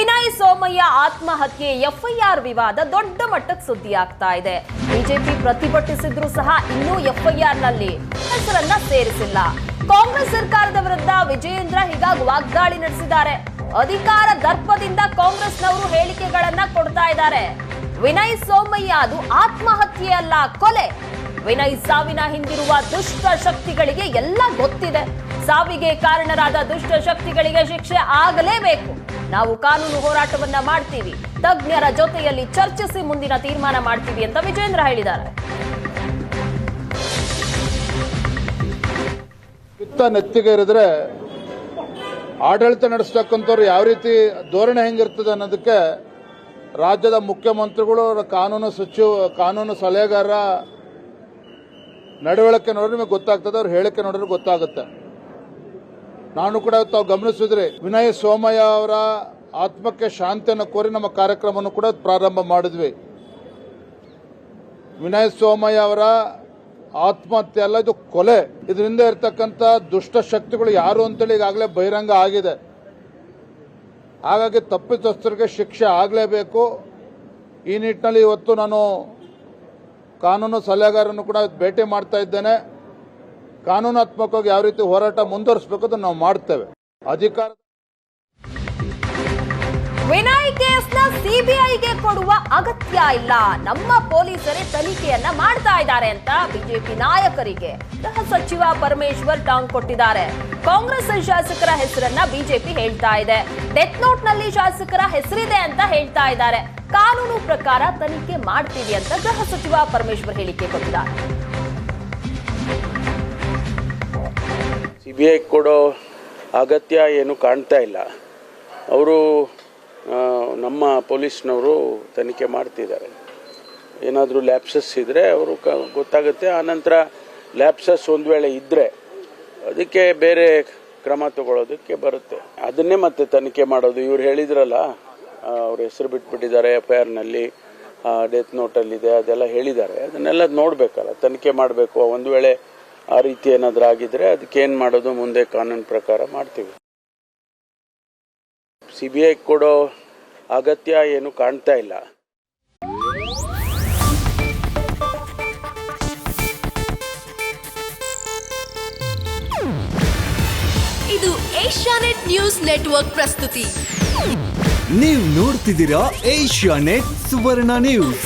ವಿನಯ್ ಸೋಮಯ್ಯ ಆತ್ಮಹತ್ಯೆ, ಎಫ್ಐಆರ್ ವಿವಾದ ದೊಡ್ಡ ಮಟ್ಟಕ್ಕೆ ಸುದ್ದಿ ಆಗ್ತಾ ಇದೆ. ಬಿಜೆಪಿ ಪ್ರತಿಭಟಿಸಿದ್ರು ಸಹ ಇನ್ನೂ ಎಫ್ಐಆರ್ನಲ್ಲಿ ಹೆಸರನ್ನ ಸೇರಿಸಿಲ್ಲ. ಕಾಂಗ್ರೆಸ್ ಸರ್ಕಾರದ ವಿರುದ್ಧ ವಿಜಯೇಂದ್ರ ಹೀಗಾಗಿ ವಾಗ್ದಾಳಿ ನಡೆಸಿದ್ದಾರೆ. ಅಧಿಕಾರ ದರ್ಪದಿಂದ ಕಾಂಗ್ರೆಸ್ನವರು ಹೇಳಿಕೆಗಳನ್ನ ಕೊಡ್ತಾ ಇದ್ದಾರೆ. ವಿನಯ್ ಸೋಮಯ್ಯ ಅದು ಆತ್ಮಹತ್ಯೆ ಅಲ್ಲ ಕೊಲೆ. ವಿನಯ್ ಸಾವಿನ ಹಿಂದಿರುವ ದುಷ್ಟ ಶಕ್ತಿಗಳಿಗೆ ಎಲ್ಲ ಗೊತ್ತಿದೆ. ಸಾವಿಗೆ ಕಾರಣರಾದ ದುಷ್ಟ ಶಕ್ತಿಗಳಿಗೆ ಶಿಕ್ಷೆ ಆಗಲೇಬೇಕು. ನಾವು ಕಾನೂನು ಹೋರಾಟವನ್ನ ಮಾಡ್ತೀವಿ. ತಜ್ಞರ ಜೊತೆಯಲ್ಲಿ ಚರ್ಚಿಸಿ ಮುಂದಿನ ತೀರ್ಮಾನ ಮಾಡ್ತೀವಿ ಅಂತ ವಿಜೇಂದ್ರ ಹೇಳಿದ್ದಾರೆ. ನೆತ್ತಿಗೆ ಇರಿದ್ರೆ ಆಡಳಿತ ನಡೆಸ್ತಕ್ಕಂಥವ್ರು ಯಾವ ರೀತಿ ಧೋರಣೆ ಹೆಂಗಿರ್ತದೆ ಅನ್ನೋದಕ್ಕೆ ರಾಜ್ಯದ ಮುಖ್ಯಮಂತ್ರಿಗಳು, ಕಾನೂನು ಸಚಿವ, ಕಾನೂನು ಸಲಹೆಗಾರ ನಡವಳಿಕೆ ನೋಡಿದ್ರೆ ನಿಮಗೆ ಗೊತ್ತಾಗ್ತದೆ, ಅವ್ರ ಹೇಳಿಕೆ ನೋಡಿದ್ರೆ ಗೊತ್ತಾಗುತ್ತೆ. ನಾನು ಕೂಡ ತಾವು ಗಮನಿಸಿದ್ರೆ ವಿನಯ್ ಸೋಮಯ್ಯ ಅವರ ಆತ್ಮಕ್ಕೆ ಶಾಂತಿಯನ್ನು ಕೋರಿ ನಮ್ಮ ಕಾರ್ಯಕ್ರಮವನ್ನು ಕೂಡ ಪ್ರಾರಂಭ ಮಾಡಿದ್ವಿ. ವಿನಯ್ ಸೋಮಯ್ಯ ಅವರ ಆತ್ಮಹತ್ಯೆ ಅಲ್ಲ, ಇದು ಕೊಲೆ. ಇದರಿಂದ ಇರ್ತಕ್ಕಂಥ ದುಷ್ಟ ಶಕ್ತಿಗಳು ಯಾರು ಅಂತೇಳಿ ಈಗಾಗಲೇ ಬಹಿರಂಗ ಆಗಿದೆ. ಹಾಗಾಗಿ ತಪ್ಪಿತಸ್ಥರಿಗೆ ಶಿಕ್ಷೆ ಆಗಲೇಬೇಕು. ಈ ನಿಟ್ಟಿನಲ್ಲಿ ಇವತ್ತು ನಾನು ಕಾನೂನು ಸಲಹೆಗಾರನ್ನು ಕೂಡ ಭೇಟಿ ಮಾಡ್ತಾ ಇದ್ದೇನೆ. ಕಾನೂನಾತ್ಮಕವಾಗಿ ಯಾವ ರೀತಿ ಹೋರಾಟ ಮುಂದುವರಿಸಬೇಕು ಅದನ್ನು ನಾವು ಮಾಡ್ತೇವೆ. ಅಧಿಕಾರ ವಿನಯ್ ಕೇಸ್ನ ಸಿಬಿಐಗೆ ಕೊಡುವ ಅಗತ್ಯ ಇಲ್ಲ. ನಮ್ಮ ಪೊಲೀಸರೇ ತನಿಖೆಯನ್ನ ಮಾಡ್ತಾ ಇದ್ದಾರೆ ಅಂತ ಬಿಜೆಪಿ ನಾಯಕರಿಗೆ ಸಚಿವ ಪರಮೇಶ್ವರ್ ಟಾಂಗ್ ಕೊಟ್ಟಿದ್ದಾರೆ. ಕಾಂಗ್ರೆಸ್ ಶಾಸಕರ ಹೆಸರನ್ನ ಬಿಜೆಪಿ ಹೇಳ್ತಾ ಇದೆ. ಡೆತ್ ನೋಟ್ನಲ್ಲಿ ಶಾಸಕರ ಹೆಸರಿದೆ ಅಂತ ಹೇಳ್ತಾ ಇದ್ದಾರೆ. ಕಾನೂನು ಪ್ರಕಾರ ತನಿಖೆ ಮಾಡ್ತೀವಿ ಅಂತ ಗೃಹ ಸಚಿವ ಪರಮೇಶ್ವರ್ ಹೇಳಿಕೆ ಕೊಟ್ಟಿದ್ದಾರೆ. ಸಿ ಬಿ ಐ ಕೊಡೋ ಅಗತ್ಯ ಏನು ಕಾಣ್ತಾ ಇಲ್ಲ. ಅವರು ನಮ್ಮ ಪೊಲೀಸ್ನವರು ತನಿಖೆ ಮಾಡ್ತಿದ್ದಾರೆ. ಏನಾದರೂ ಲ್ಯಾಪ್ಸಸ್ ಇದ್ದರೆ ಅವರು ಕ, ಗೊತ್ತಾಗುತ್ತೆ. ಆನಂತರ ಲ್ಯಾಪ್ಸಸ್ ಒಂದು ವೇಳೆ ಇದ್ದರೆ ಅದಕ್ಕೆ ಬೇರೆ ಕ್ರಮ ತಗೊಳ್ಳೋದಕ್ಕೆ ಬರುತ್ತೆ. ಅದನ್ನೇ ಮತ್ತೆ ತನಿಖೆ ಮಾಡೋದು. ಇವ್ರು ಹೇಳಿದ್ರಲ್ಲ ಅವ್ರ ಹೆಸರು ಬಿಟ್ಬಿಟ್ಟಿದ್ದಾರೆ ಎಫ್ ಐ ಆರ್ನಲ್ಲಿ ಡೆತ್ ನೋಟಲ್ಲಿದೆ, ಅದೆಲ್ಲ ಹೇಳಿದ್ದಾರೆ. ಅದನ್ನೆಲ್ಲ ನೋಡಬೇಕಲ್ಲ, ತನಿಖೆ ಮಾಡಬೇಕು. ಒಂದು ವೇಳೆ ಆ ರೀತಿ ಏನಾದರೂ ಆಗಿದ್ರೆ ಅದಕ್ಕೆ ಏನು ಮಾಡೋದು? ಮುಂದೆ ಕಾನೂನು ಪ್ರಕಾರ ಮಾಡ್ತೀವಿ. ಸಿ ಬಿ ಐ ಕೊಡೋ ಅಗತ್ಯ ಏನು ಕಾಣ್ತಾ ಇಲ್ಲ. ಇದು ಏಷ್ಯಾನೆಟ್ ನ್ಯೂಸ್ ನೆಟ್ವರ್ಕ್ ಪ್ರಸ್ತುತಿ. ನೀವು ನೋಡ್ತಿದ್ದೀರಾ ಏಷ್ಯಾ ನೆಟ್ ಸುವರ್ಣ ನ್ಯೂಸ್.